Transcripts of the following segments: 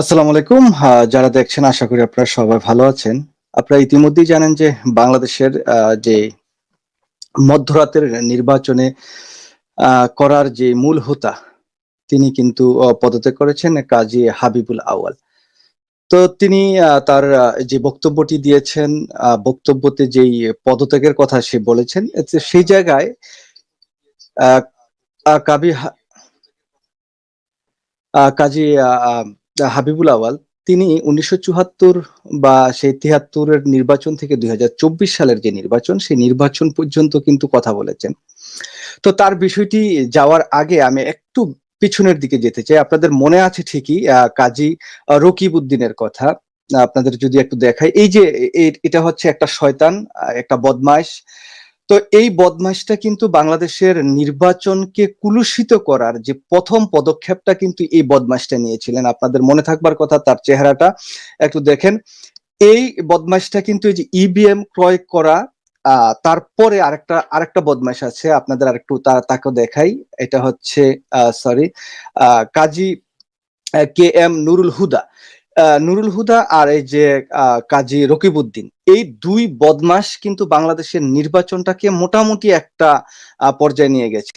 আসসালামু আলাইকুম। যারা দেখছেন, আশা করি আপনারা সবাই ভালো আছেন। আপনারা ইতিমধ্যেই জানেন যে বাংলাদেশের যে মধ্যরাতের নির্বাচনে করার যে মূল হোতা, তিনি কিন্তু পদত্যাগ করেছেন কাজী হাবিবুল আওয়াল তো তিনি তার যে বক্তব্যটি দিয়েছেন বক্তব্যতে যেই পদত্যাগের কথা সে বলেছেন সেই জায়গায় কাবি কাজী হাবিবুল আওয়াল, তিনি উনিশশো চুয়াত্তর বা সেই তিয়াত্তরের নির্বাচন থেকে দুই সালের যে নির্বাচন, সেই নির্বাচন পর্যন্ত কিন্তু কথা বলেছেন। তো তার বিষয়টি যাওয়ার আগে আমি একটু পিছনের দিকে যেতে চাই। আপনাদের মনে আছে ঠিকই কাজী রকিব উদ্দিনের কথা। আপনাদের যদি একটু দেখাই, এই যে এটা হচ্ছে একটা শয়তান একটা বদমাইশ। তো এই বদমাইশটা কিন্তু বাংলাদেশের নির্বাচনকে কুলুষিত করার যে প্রথম পদক্ষেপটা কিন্তু এই বদমাইশটা নিয়েছিলেন। আপনাদের মনে থাকবার কথা তার চেহারাটা। একটু দেখেন, এই বদমাইশটা কিন্তু এই যে ইভিএম ক্রয় করা তারপরে আরেকটা আরেকটা বদমাইশ আছে, আপনাদের আরেকটু তাকে দেখাই। এটা হচ্ছে sorry Kazi K M Nurul Huda. Nurul Huda আর এই যে কাজী রকিবউদ্দিন। এই দুই বদমাস কিন্তু বাংলাদেশের নির্বাচনটাকে মোটামুটি একটা পর্যায়ে নিয়ে গেছে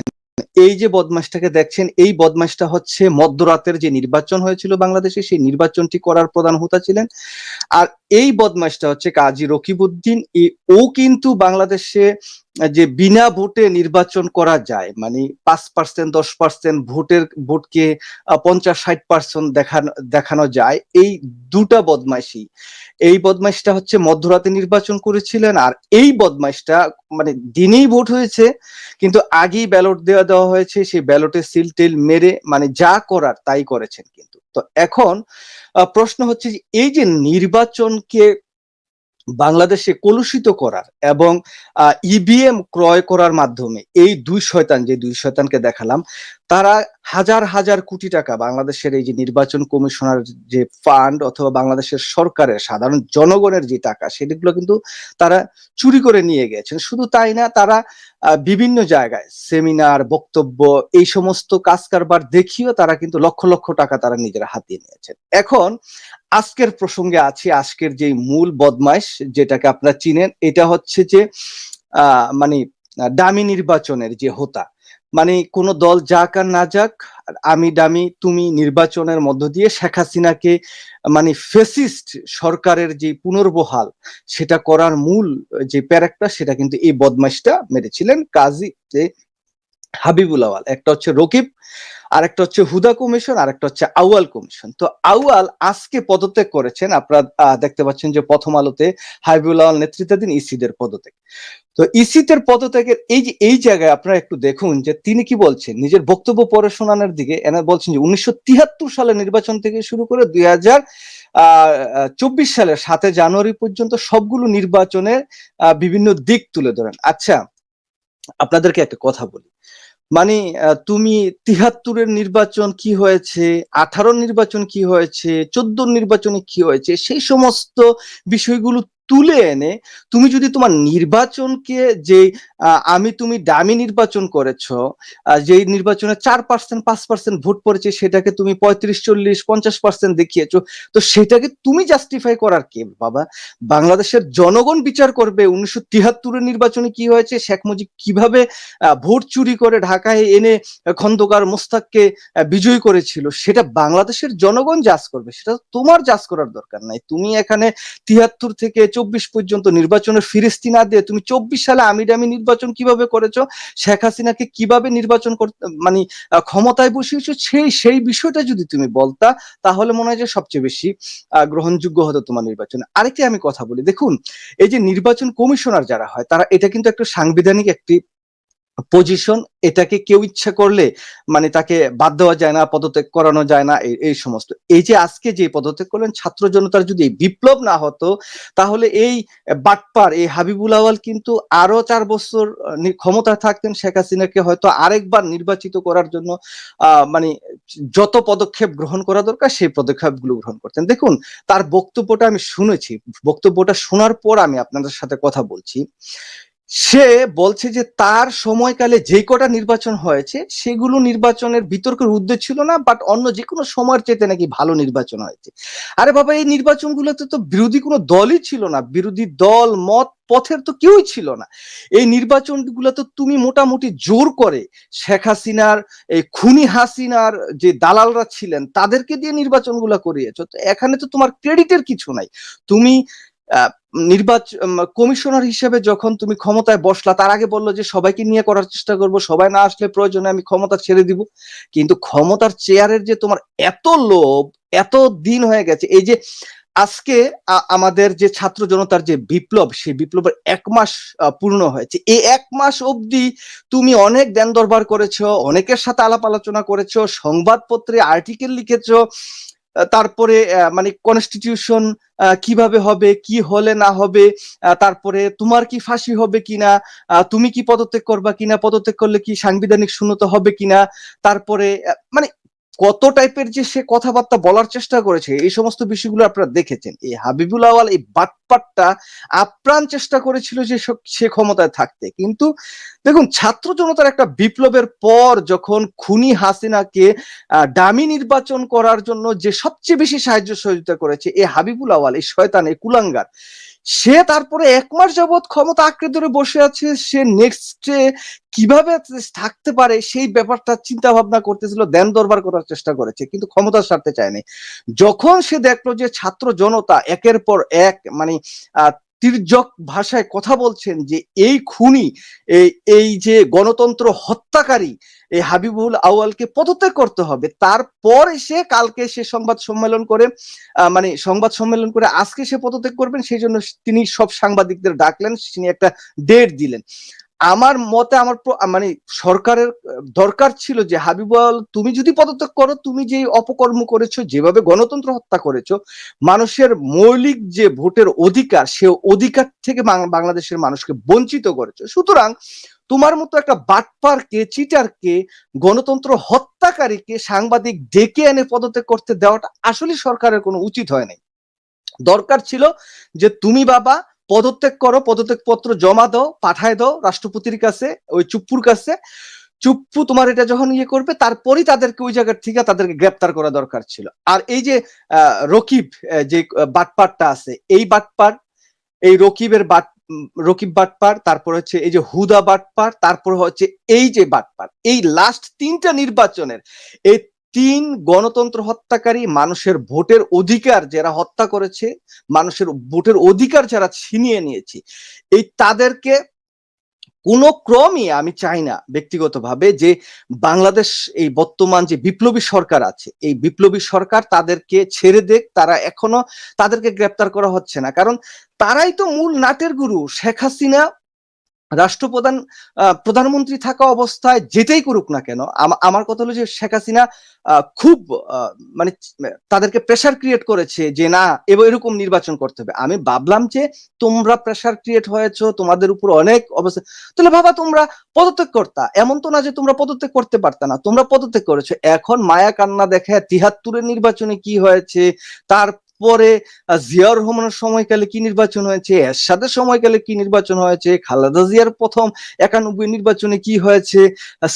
এই যে বদমাসটাকে দেখছেন, এই বদমাসটা হচ্ছে মধ্যরাতের যে নির্বাচন হয়েছিল বাংলাদেশে, সেই নির্বাচনটি করার প্রধান হোতা ছিলেন। আর এই বদমাসটা হচ্ছে কাজী রকিবউদ্দিন। ও কিন্তু বাংলাদেশে যে বিনা ভোটে নির্বাচন করা যায় মানে পাঁচ পার্সেন্ট দশ পার্সেন্ট ভোটের, ভোটকে পঞ্চাশ, ষাট পার্সেন্ট দেখানো দেখানো যায়, এই দুটা বদমাইশি। এই বদমাইশটা হচ্ছে মধ্যরাতে নির্বাচন করেছিলেন আর এই বদমাইশটা মানে দিনেই ভোট হয়েছে, কিন্তু আগেই ব্যালট দেওয়া দেওয়া হয়েছে, সেই ব্যালটে সিল টিল মেরে মানে যা করার তাই করেছেন কিন্তু। তো এখন প্রশ্ন হচ্ছে এই যে নির্বাচনকে বাংলাদেশে কলুষিত করার এবং ইভিএম ক্রয় করার মাধ্যমে এই দুই শয়তান, যে দুই শয়তানকে দেখালাম, তারা হাজার হাজার কোটি টাকা বাংলাদেশের এই যে নির্বাচন কমিশনার যে ফান্ড অথবা বাংলাদেশের সরকারের সাধারণ জনগণের যে টাকা, সেগুলো কিন্তু তারা চুরি করে নিয়ে গেছেন। শুধু তাই না, তারা বিভিন্ন জায়গায় সেমিনার বক্তব্য, এই সমস্ত কাজ কারবার দেখিয়েও তারা কিন্তু লক্ষ লক্ষ টাকা তারা নিজেরা হাতিয়ে নিয়েছেন। এখন আজকের প্রসঙ্গে আছি, আজকের যে মূল বদমাইশ যেটাকে আপনারা চিনেন, এটা হচ্ছে যে মানে ডামি নির্বাচনের যে হোতা। মানে কোন দল যাক আর না যাক আমি ডামি তুমি নির্বাচনের মধ্য দিয়ে শেখ হাসিনাকে মানে ফেসিস্ট সরকারের যে পুনর্বহাল, সেটা করার মূল যে প্যারেকটা, সেটা কিন্তু এই বদমাইশটা মেরেছিলেন কাজী হাবিবুল আওয়াল, একটা হচ্ছে রকিব আর একটা হচ্ছে হুদা কমিশন আর একটা হচ্ছে আউয়াল কমিশন। তো আউয়াল আজকে পদত্যাগ করেছেন, আপনারা দেখতে পাচ্ছেন যে প্রথম আলোতে হাবিবুল আওয়াল নেতৃত্বাধীন ইসিদের পদত্যাগ। তো ইসিদের পদত্যাগের এই যে, এই জায়গায় আপনারা একটু দেখুন যে তিনি কি বলছেন, নিজের বক্তব্য পড়ে শোনানোর দিকে এনারা বলছেন যে উনিশশো তিয়াত্তর সালে নির্বাচন থেকে শুরু করে দুই হাজার চব্বিশ সালের সাতে জানুয়ারি পর্যন্ত সবগুলো নির্বাচনের বিভিন্ন দিক তুলে ধরেন। আচ্ছা আপনাদেরকে একটা কথা বলি। মানে তুমি তিহাত্তরের নির্বাচন কি হয়েছে আঠারো নির্বাচন কি হয়েছে চোদ্দ নির্বাচনে কি হয়েছে, সেই সমস্ত বিষয়গুলো তুলে এনে তুমি যদি তোমার নির্বাচনকে যে আমি তুমি দামি নির্বাচন করেছ যে নির্বাচনে চার পার্সেন্ট পাঁচ পার্সেন্ট ভোট পড়েছে সেটাকে তুমি পঁয়ত্রিশ, চল্লিশ, পঞ্চাশ পার্সেন্ট দেখিয়েছো, তো সেটাকে তুমি জাস্টিফাই করার কে বাবা? বাংলাদেশের জনগণ বিচার করবে। উনিশশো তিয়াত্তরের নির্বাচনে কি হয়েছে? শেখ মুজিব কীভাবে ভোট চুরি করে ঢাকায় এনে খন্দকার মোস্তাককে বিজয়ী করেছিল, সেটা বাংলাদেশের জনগণ জাজ করবে। সেটা তোমার জাজ করার দরকার নাই। তুমি এখানে তিয়াত্তর থেকে চব্বিশ পর্যন্ত নির্বাচনের ফিরিস্তি না দিয়ে তুমি চব্বিশ সালে আমিডামি নির্বাচন কীভাবে করেছ? শেখ হাসিনাকে কীভাবে নির্বাচন করতে মানে ক্ষমতায় বসিয়েছো? সেই সেই বিষয়টা যদি তুমি বলতা, তাহলে মনে হয় যে সবচেয়ে বেশি গ্রহণযোগ্য হতো তোমার নির্বাচনে। আরেকটি আমি কথা বলি। দেখুন, এই যে নির্বাচন কমিশনার যারা হয়, তারা এটা কিন্তু একটা সাংবিধানিক একটি পজিশন এটাকে কেউ ইচ্ছা করলে মানে তাকে বাদ দেওয়া যায় না, পদত্যাগ করানো যায় না এই- সমস্ত। এই যে আজকে যে পদত্যাগ করলেন, ছাত্র জনতার যদি বিপ্লব না হতো, তাহলে এই বাটপার, এই হাবিবুল আওয়াল কিন্তু আরও চার বছর ক্ষমতায় থাকতেন, শেখ হাসিনাকে হয়তো আরেকবার নির্বাচিত করার জন্য মানে যত পদক্ষেপ গ্রহণ করা দরকার, সেই পদক্ষেপগুলো গ্রহণ করতেন। দেখুন, তার বক্তব্যটা আমি শুনেছি। বক্তব্যটা শোনার পর আমি আপনাদের সাথে কথা বলছি। সে বলছে যে তার সময়কালে যে কটা নির্বাচন হয়েছে, সেগুলো নির্বাচনের বিতর্কের উদ্দেশ্য ছিল না বাট অন্য যে কোনো সময়ের চেয়ে নাকি ভালো নির্বাচন হয়েছে। আরে বাবা, এই নির্বাচনগুলোতে তো বিরোধী কোনো দলই ছিল না। বিরোধী দল, মত, পথের তো কেউই ছিল না। এই নির্বাচনগুলো তো তুমি মোটামুটি জোর করে শেখ হাসিনার, এই খুনি হাসিনার যে দালালরা ছিলেন, তাদেরকে দিয়ে নির্বাচনগুলো করিয়েছো। তো এখানে তো তোমার ক্রেডিটের কিছু নাই। তুমি নির্বাচন কমিশনার হিসেবে যখন তুমি ক্ষমতায় বসলা, তার আগে বলল যে সবাইকে নিয়ে করার চেষ্টা করব, সবাই না আসলে প্রয়োজনে আমি ক্ষমতা ছেড়ে দিব। কিন্তু ক্ষমতার চেয়ারের যে তোমার এত লোভ, এত দিন হয়ে গেছে, এই যে আজকে আমাদের যে ছাত্র জনতার যে বিপ্লব, সেই বিপ্লবের এক মাস পূর্ণ হয়েছে। এই এক মাস অবধি তুমি অনেক দেন দরবার করেছ, অনেকের সাথে আলাপ আলোচনা করেছ, সংবাদপত্রে আর্টিকেল লিখেছো তারপরে মানে কনস্টিটিউশন কীভাবে হবে, কি হলে না হবে তারপরে তোমার কি ফাঁসি হবে কিনা তুমি কি পদত্যাগ করবা কিনা, পদত্যাগ করলে কি সাংবিধানিক শূন্যতা হবে কিনা, তারপরে মানে কত টাইপের যে সে কথাবার্তা বলার চেষ্টা করেছে, এই সমস্ত বিষয়গুলো আপনারা দেখেছেন। এই হাবিবুল আওয়াল এই বাটপাটটা আপ্রাণ চেষ্টা করেছিল যে সে ক্ষমতায় থাকতে। কিন্তু দেখুন, ছাত্র জনতার একটা বিপ্লবের পর যখন খুনি হাসিনাকে ডামি নির্বাচন করার জন্য যে সবচেয়ে বেশি সাহায্য সহযোগিতা করেছে এই হাবিবুল আওয়াল, এই শয়তান, এই কুলাঙ্গার সে তারপরে এক মাস যাবৎ ক্ষমতা আঁকড়ে ধরে বসে আছে, সে নেক্সটে কীভাবে থাকতে পারে সেই ব্যাপারটা চিন্তা ভাবনা করতেছিল দেন দরবার করার চেষ্টা করেছে, কিন্তু ক্ষমতা সারতে চায়নি। যখন সে দেখল যে ছাত্র জনতা একের পর এক মানে তির্যক ভাষায় কথা বলছেন যে এই খুনি, এই যে গণতন্ত্র হত্যাকারী, এই হাবিবুল আউয়ালকে পদত্যাগ করতে হবে। তারপর সে কালকে সে সংবাদ সম্মেলন করে মানে সংবাদ সম্মেলন করে আজকে সে পদত্যাগ করবেন, সেই জন্য তিনি সব সাংবাদিকদের ডাকলেন, তিনি একটা ডেট দিলেন। আমার মতে আমার মানে সরকারের দরকার ছিল যে হাবিবুল তুমি যদি পদত্যাগ করো, তুমি যে অপকর্ম করেছ, যেভাবে গণতন্ত্র হত্যা করেছ, মানুষের মৌলিক যে ভোটের অধিকার, সে অধিকার থেকে বাংলাদেশের মানুষকে বঞ্চিত করেছ। সুতরাং তোমার মতো একটা বাটপারকে, চিটারকে, গণতন্ত্র হত্যাকারীকে সাংবাদিক ডেকে এনে পদত্যাগ করতে দেওয়াটা আসলে সরকারের কোনো উচিত হয় নাই। দরকার ছিল যে, তুমি বাবা পদত্যাগ করো পদত্যাগ পত্র জমা দাও, পাঠায় দাও রাষ্ট্রপতির কাছে, ওই চুপ্পুর কাছে। চুপ্পু তোমার এটা যখন ইয়ে করবে, তারপরেই তাদেরকে ওই জায়গার থেকে তাদেরকে গ্রেপ্তার করা দরকার ছিল। আর এই যে রকিব যে, বাটপারটা আছে, এই বাটপার, এই রকিবের বাট রকিব বাটপার, তারপর হচ্ছে এই যে হুদা বাটপার, তারপর হচ্ছে এই যে বাটপার। এই লাস্ট তিনটা নির্বাচনের, এই তিন গণতন্ত্র হত্যাকারী মানুষের ভোটের অধিকার যারা হত্যা করেছে, মানুষের ভোটের অধিকার যারা ছিনিয়ে নিয়েছে, এই তাদেরকে কোন ক্রমই আমি চাই না ব্যক্তিগতভাবে যে বাংলাদেশ এই বর্তমান যে বিপ্লবী সরকার আছে, এই বিপ্লবী সরকার তাদেরকে ছেড়ে দেখ তারা এখনও তাদেরকে গ্রেপ্তার করা হচ্ছে না। কারণ তারাই তো মূল নাটের গুরু, শেখ হাসিনা রাষ্ট্রপ্রধান প্রধানমন্ত্রী থাকা অবস্থায় যেটাই করুক না কেন আমার কথা হলো যে শেখ হাসিনা খুব মানে তাদেরকে প্রেশার ক্রিয়েট করেছে যে না এবার এরকম নির্বাচন করতে হবে। আমি ভাবলাম যে তোমরা প্রেশার ক্রিয়েট হয়েছ, তোমাদের উপর অনেক অবস্থা, তাহলে বাবা তোমরা পদত্যাগ করতা এমন তো না যে তোমরা পদত্যাগ করতে পারতা না, তোমরা পদত্যাগ করেছ। এখন মায়া কান্না দেখে তিহাত্তরের নির্বাচনে কি হয়েছে, তার পরে জিয়াউর রহমানের সময়কালে কি নির্বাচন হয়েছে, এরশাদের সময়কালে কি নির্বাচন হয়েছে, খালেদা জিয়ার প্রথম একানব্বই নির্বাচনে কি হয়েছে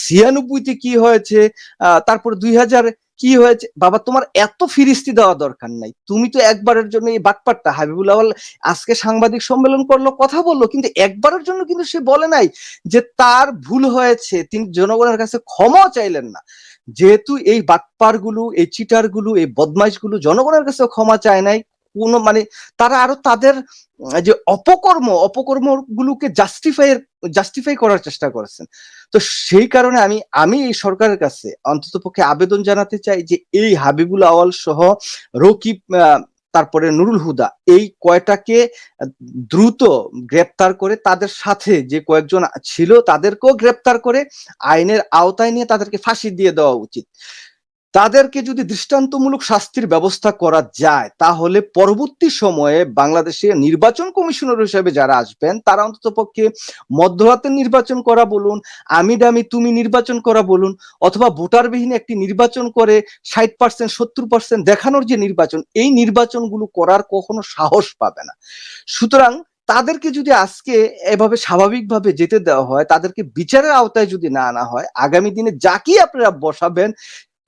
ছিয়ানব্বইতে কি হয়েছে তারপর দুই হাজার কি হয়েছে? বাবা, তোমার এত ফিরিস্তি দেওয়া দরকার নাই। তুমি তো একবারের জন্য এই বাটপাটটা হাবিবুল আজকে সাংবাদিক সম্মেলন করল, কথা বলল, কিন্তু একবারের জন্য কিন্তু সে বলে নাই যে তার ভুল হয়েছে। তিনি জনগণের কাছে ক্ষমা চাইলেন না। যেহেতু এই বাটপারগুলো এই চিটারগুলো, এই বদমাইশগুলো জনগণের কাছে ক্ষমা চায় নাই কোনো মানে তারা আরও তাদের যে অপকর্ম অপকর্ম গুলোকে জাস্টিফাই জাস্টিফাই করার চেষ্টা করেছেন। তো সেই কারণে আমি আমি এই সরকারের কাছে অন্তত পক্ষে আবেদন জানাতে চাই যে এই হাবিবুল আওয়াল সহ রকিব তারপরে নুরুল হুদা, এই কয়টাকে দ্রুত গ্রেপ্তার করে তাদের সাথে যে কয়েকজন ছিল তাদেরকেও গ্রেপ্তার করে আইনের আওতায় নিয়ে তাদেরকে ফাঁসি দিয়ে দেওয়া উচিত। তাদেরকে যদি দৃষ্টান্তমূলক শাস্তির ব্যবস্থা করা যায়, তাহলে পরবর্তী সময়ে বাংলাদেশে নির্বাচন কমিশনার হিসেবে যারা আসবেন, তারা অন্তত পক্ষে মধ্যরাতে নির্বাচন করা বলুন আমি দামি তুমি নির্বাচন করা বলুন, অথবা ভোটারবিহীন একটি নির্বাচন করে ষাট পার্সেন্ট সত্তর পার্সেন্ট দেখানোর যে নির্বাচন, এই নির্বাচনগুলো করার কখনো সাহস পাবে না। সুতরাং তাদেরকে যদি আজকে এভাবে স্বাভাবিকভাবে যেতে দেওয়া হয়, তাদেরকে বিচারের আওতায় যদি না আনা হয়, আগামী দিনে যাকেই আপনারা বসাবেন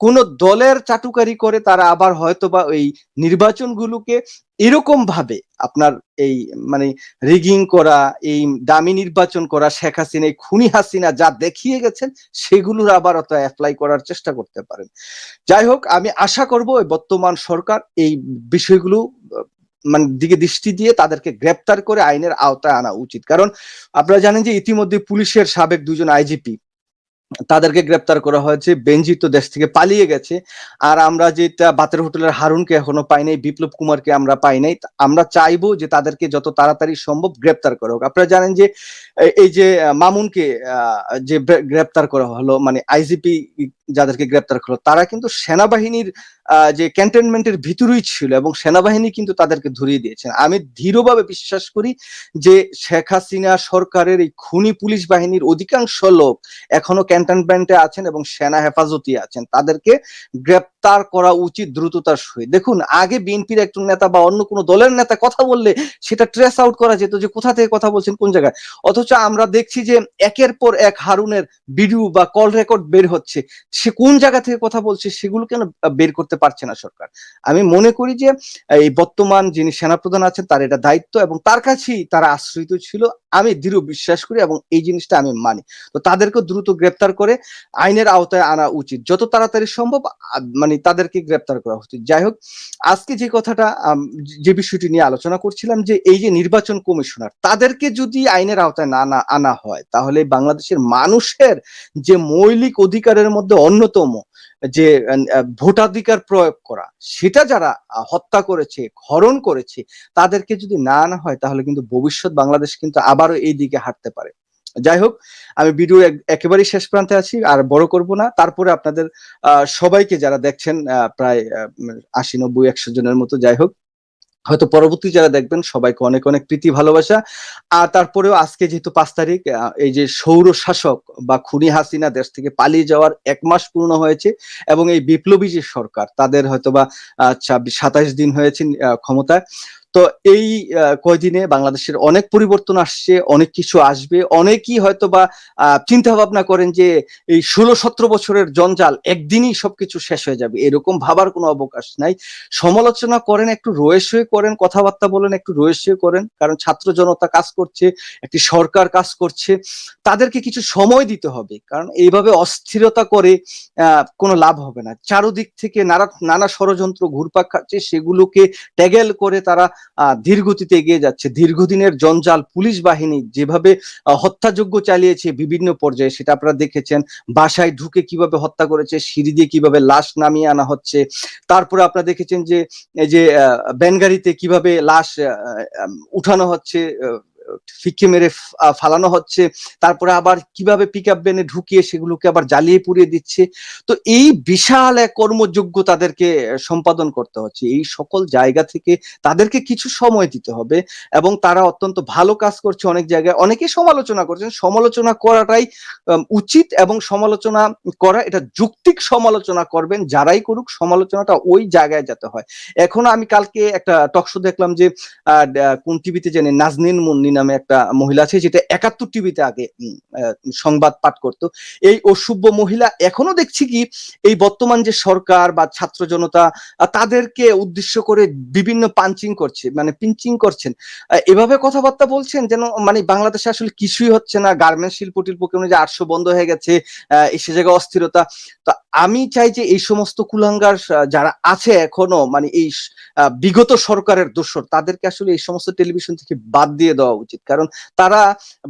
কোন দলের চাটুকারি করে তারা আবার হয়তো বা ওই নির্বাচনগুলোকে এরকম ভাবে আপনার এই মানে রিগিং করা, এই দামি নির্বাচন করা, শেখ হাসিনা, খুনি হাসিনা যা দেখিয়ে গেছেন সেগুলোর আবার অত অ্যাপ্লাই করার চেষ্টা করতে পারেন। যাই হোক, আমি আশা করব বর্তমান সরকার এই বিষয়গুলো মানে দিকে দৃষ্টি দিয়ে তাদেরকে গ্রেপ্তার করে আইনের আওতায় আনা উচিত। কারণ আপনারা জানেন যে ইতিমধ্যে পুলিশের সাবেক দুজন আইজিপি তাদেরকে গ্রেপ্তার করা হয়েছে। বেঞ্জি তো দেশ থেকে পালিয়ে গেছে। আর আমরা যেটা বাতের হোটেলের হারুনকে এখনও পাই নাই, বিপ্লব কুমারকে আমরা পাই নাই। আমরা চাইব যে তাদেরকে যত তাড়াতাড়ি সম্ভব গ্রেপ্তার করা হোক। আপনারা জানেন যে এই যে মামুনকে যে গ্রেপ্তার করা হলো মানে আইজিপি যাদেরকে গ্রেপ্তার করল তারা কিন্তু সেনাবাহিনীর যে ক্যান্টনমেন্টের ভিতরই ছিল এবং সেনাবাহিনী কিন্তু তাদেরকে ধরিয়ে দিয়েছেন। আমি দৃঢ়ভাবে বিশ্বাস করি যে শেখ হাসিনা সরকারের এই খুনি পুলিশ বাহিনীর অধিকাংশ লোক এখনও ক্যান্টনমেন্টে আছেন এবং সেনা হেফাজতে আছেন। তাদেরকে গ্রেপ্তার করা উচিত দ্রুততার সহিত। দেখুন, আগে বিএনপির একজন নেতা বা অন্য কোনো দলের নেতা কথা বললে সেটা ট্রেস আউট করা যেত যে কোথা থেকে কথা বলছেন, কোন জায়গায়। অথচ আমরা দেখছি যে একের পর এক হারুনের ভিডিও বা কল রেকর্ড বের হচ্ছে। সে কোন জায়গা থেকে কথা বলছে সেগুলো কেন বের করতে পারছে না সরকার? আমি মনে করি যে এই বর্তমান যিনি সেনাপ্রধান আছেন তার এটা দায়িত্ব এবং তার কাছেই তারা আশ্রিত ছিল। আমি দৃঢ় বিশ্বাস করি এবং এই জিনিসটা আমি মানি। তো তাদেরকে দ্রুত গ্রেপ্তার করে আইনের আওতায় আনা উচিত। যত তাড়াতাড়ি সম্ভব মানে তাদেরকে গ্রেপ্তার করা উচিত যাই হোক, আজকে যে কথাটা যে বিষয়টি নিয়ে আলোচনা করছিলাম যে এই যে নির্বাচন কমিশনার, তাদেরকে যদি আইনের আওতায় না আনা হয়, তাহলে বাংলাদেশের মানুষের যে মৌলিক অধিকারের মধ্যে অন্যতম যে ভোটাধিকার প্রয়োগ করা, সেটা যারা হত্যা করেছে হরণ করেছে, তাদেরকে যদি না আনা হয়, তাহলে কিন্তু ভবিষ্যৎ বাংলাদেশ কিন্তু আবারও এই দিকে হাঁটতে পারে। যাই হোক, আমি ভিডিও একেবারেই শেষ প্রান্তে আছি, আর বড় করব না। তারপরে আপনাদের সবাইকে যারা দেখছেন প্রায় আশি, নব্বই, একশো জনের মতো, যাই হোক, হয়তো পরবর্তী যারা দেখবেন, সবাইকে অনেক অনেক প্রীতি, ভালোবাসা। আর তারপরেও আজকে যেহেতু পাঁচ তারিখ এই যে সৌর শাসক বা খুনি হাসিনা দেশ থেকে পালিয়ে যাওয়ার এক মাস পূর্ণ হয়েছে, এবং এই বিপ্লবী যে সরকার, তাদের হয়তো বা সাতাইশ দিন হয়েছে ক্ষমতায়। তো এই কয়দিনে বাংলাদেশের অনেক পরিবর্তন আসছে, অনেক কিছু আসবে। অনেকেই হয়তো বা চিন্তা ভাবনা করেন যে এই ষোলো সতেরো বছরের জঞ্জাল একদিনই সবকিছু শেষ হয়ে যাবে। এরকম ভাবার কোনো অবকাশ নাই। সমালোচনা করেন, একটু রয়েস হয়ে করেন, কথাবার্তা বলেন, একটু রয়েস হয়ে করেন। কারণ ছাত্র জনতা কাজ করছে, একটি সরকার কাজ করছে। তাদেরকে কিছু সময় দিতে হবে। কারণ এইভাবে অস্থিরতা করে কোনো লাভ হবে না। চারোদিক থেকে নানা নানা ষড়যন্ত্র ঘুরপাক খাচ্ছে, সেগুলোকে ট্যাগেল করে তারা ধীরগতিতে এগিয়ে যাচ্ছে। দীর্ঘদিনের জঞ্জাল পুলিশ বাহিনী যেভাবে হত্যাযোগ্য চালিয়েছে বিভিন্ন পর্যায়ে, সেটা আপনারা দেখেছেন। বাসায় ঢুকে কীভাবে হত্যা করেছে, সিঁড়ি দিয়ে কীভাবে লাশ নামিয়ে আনা হচ্ছে। তারপরে আপনারা দেখেছেন যে, এই যে ব্যানগাড়িতে কীভাবে লাশ উঠানো হচ্ছে ফিকে মেরে ফালানো হচ্ছে, তারপরে আবার কীভাবে পিক আপ বেনে ঢুকিয়ে সেগুলোকে আবার জ্বালিয়ে পুড়িয়ে দিচ্ছে। তো এই বিশাল এক কর্মযোগ্য তাদেরকে সম্পাদন করতে হচ্ছে। এই সকল জায়গা থেকে তাদেরকে কিছু সময় দিতে হবে এবং তারা অত্যন্ত ভালো কাজ করছে অনেক জায়গায়। অনেকে সমালোচনা করছেন। সমালোচনা করাটাই উচিত এবং সমালোচনা করা, এটা যুক্তিক সমালোচনা করবেন, যারাই করুক সমালোচনাটা ওই জায়গায় যেতে হয়। এখন আমি কালকে একটা টকশো দেখলাম যে কোন টিভিতে জানি নাজনিন মুন্নি নামে একটা মহিলা আছে, যেটা একাত্তর টিভিতে আগে সংবাদ পাঠ করত। এই অসভ্য মহিলা এখনও দেখছি কি, এই বর্তমান যে সরকার বা ছাত্র জনতা তাদেরকে উদ্দেশ্য করে বিভিন্ন পাঞ্চিং করছে মানে পিঞ্চিং করছেন। এভাবে কথাবার্তা বলছেন যেন মানে বাংলাদেশে আসলে কিছুই হচ্ছে না গার্মেন্ট শিল্প টিল্প কেমন যে আটশো বন্ধ হয়ে গেছে সে জায়গায় অস্থিরতা। তো আমি চাই যে এই সমস্ত কুলাঙ্গার যারা আছে এখনও মানে এই বিগত সরকারের দোষর, তাদেরকে আসলে এই সমস্ত টেলিভিশন থেকে বাদ দিয়ে দেওয়া উচিত। কারণ তারা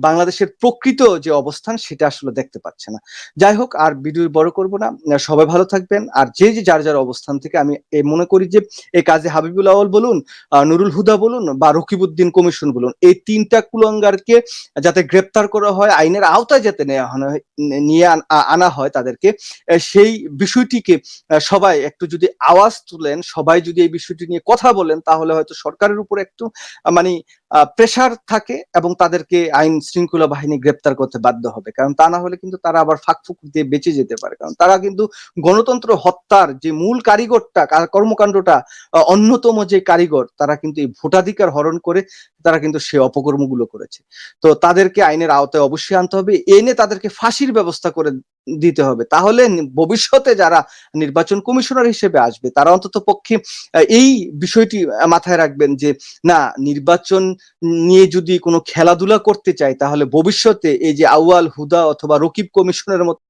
বাংলাদেশের প্রকৃত যে অবস্থান, সেটা আসলে দেখতে পাচ্ছে না। যাই হোক, আর ভিডিও বড় করব না। সবাই ভালো থাকবেন। আর যে যে যার যার অবস্থান থেকে আমি মনে করি যে, এই কাজে হাবিবুল আওয়াল বলুন নুরুল হুদা বলুন, বা রকিবউদ্দিন কমিশন বলুন, এই তিনটা কুলঙ্গারকে যাতে গ্রেপ্তার করা হয়, আইনের আওতায় যাতে নেওয়া নিয়ে আনা হয় তাদেরকে সেই বিষয়টিকে সবাই একটু যদি আওয়াজ তুলেন, সবাই যদি এই বিষয়টি নিয়ে কথা বলেন, তাহলে হয়তো সরকারের উপর একটু মানে প্রেসার থাকে এবং তাদেরকে আইন শৃঙ্খলা বাহিনী গ্রেপ্তার করতে বাধ্য হবে। কারণ তা না হলে কিন্তু তারা আবার ফাঁকফুক দিয়ে বেঁচে যেতে পারে। কারণ তারা কিন্তু গণতন্ত্র হত্যার যে মূল কারিগরটা কর্মকাণ্ডটা অন্যতম যে কারিগর, তারা কিন্তু এই ভোটাধিকার হরণ করে তারা কিন্তু সে অপকর্মগুলো করেছে। তো তাদেরকে আইনের আওতায় অবশ্যই আনতে হবে। এনে তাদেরকে ফাঁসির ব্যবস্থা করে দিতে হবে। তাহলে ভবিষ্যতে যারা নির্বাচন কমিশনার হিসেবে আসবে, তারা অন্তত পক্ষে এই বিষয়টি মাথায় রাখবেন যে, না, নির্বাচন নিয়ে যদি কোনো খেলাধুলা করতে চাই তাহলে ভবিষ্যতে এই যে আউয়াল হুদা অথবা রকিব কমিশনের মতো